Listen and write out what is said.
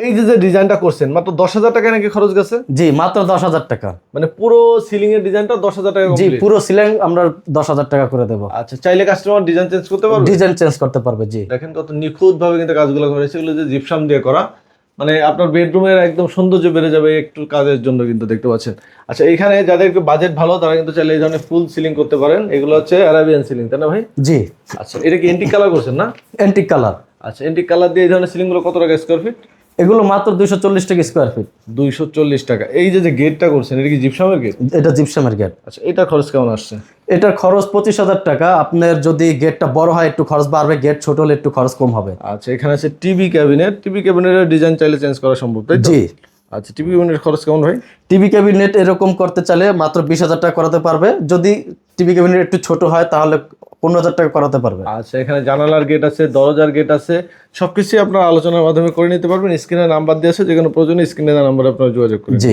এই যে যে ডিজাইনটা করছেন মাত্র দশ হাজার টাকা নাকি খরচ গেছে? জি মাত্র দশ হাজার টাকা। মানে পুরো সিলিং এর ডিজাইনটা দশ হাজার টাকা জি পুরো সিলিং আমরা দশ হাজার টাকা করে দেবো। আচ্ছা চাইলে কাস্টমার ডিজাইন চেঞ্জ করতে পারবে? ডিজাইন চেঞ্জ করতে পারবে জি। দেখেন কত নিখুঁত ভাবে কিন্তু কাজগুলো করেছে এগুলো যে জিপসাম দিয়ে করা মানে আপনার বেডরুমের একদম সৌন্দর্য বেড়ে যাবে একটু কাজের জন্য কিন্তু দেখতে পাচ্ছেন। আচ্ছা এখানে যাদের একটু বাজেট ভালো তারা কিন্তু চাইলে এই ধরনের ফুল সিলিং করতে পারেন। এগুলো হচ্ছে অ্যারাবিয়ান সিলিং তাই না ভাই? জি। আচ্ছা এটা কি এন্টিক কালার করছেন না? এন্টিক কালার আচ্ছা এন্টিক কালার দিয়ে এই ধরনের সিলিংগুলো কত টাকা স্কোয়ার ফিট এগুলো মাত্র দুইশো চল্লিশ টাকা স্কোয়ার ফিট দুইশো চল্লিশ টাকা। এই যে যে গেটটা করছেন এটা কি জিপসামের গেট এটা জিপসামের গেট আচ্ছা এটা খরচ কেমন আসছে? এটার খরচ পঁচিশ হাজার টাকা। আপনার যদি গেটটা বড় হয় একটু খরচ বাড়বে গেট ছোট হলে একটু খরচ কম হবে। আচ্ছা এখানে আছে টিভি ক্যাবিনেট। টিভি ক্যাবিনেটের ডিজাইন চাইলে চেঞ্জ করা সম্ভব তাই জি। আচ্ছা টিভি ক্যাবিনেটের খরচ কেমন হয় টিভি ক্যাবিনেট এরকম করতে চাইলে মাত্র বিশ হাজার টাকা করাতে পারবে। যদি টিভি ক্যাবিনেট একটু ছোট হয় তাহলে পনেরো হাজার টাকা করাতে পারবে। আচ্ছা এখানে জানালার গেট আছে দরজার গেট আছে সবকিছু আপনার আলোচনার মাধ্যমে করে নিতে পারবেন। স্ক্রিনে নাম্বার দিয়ে আছে যে কোনো প্রয়োজনে স্ক্রিনে নাম্বার আপনার যোগাযোগ করুন জি।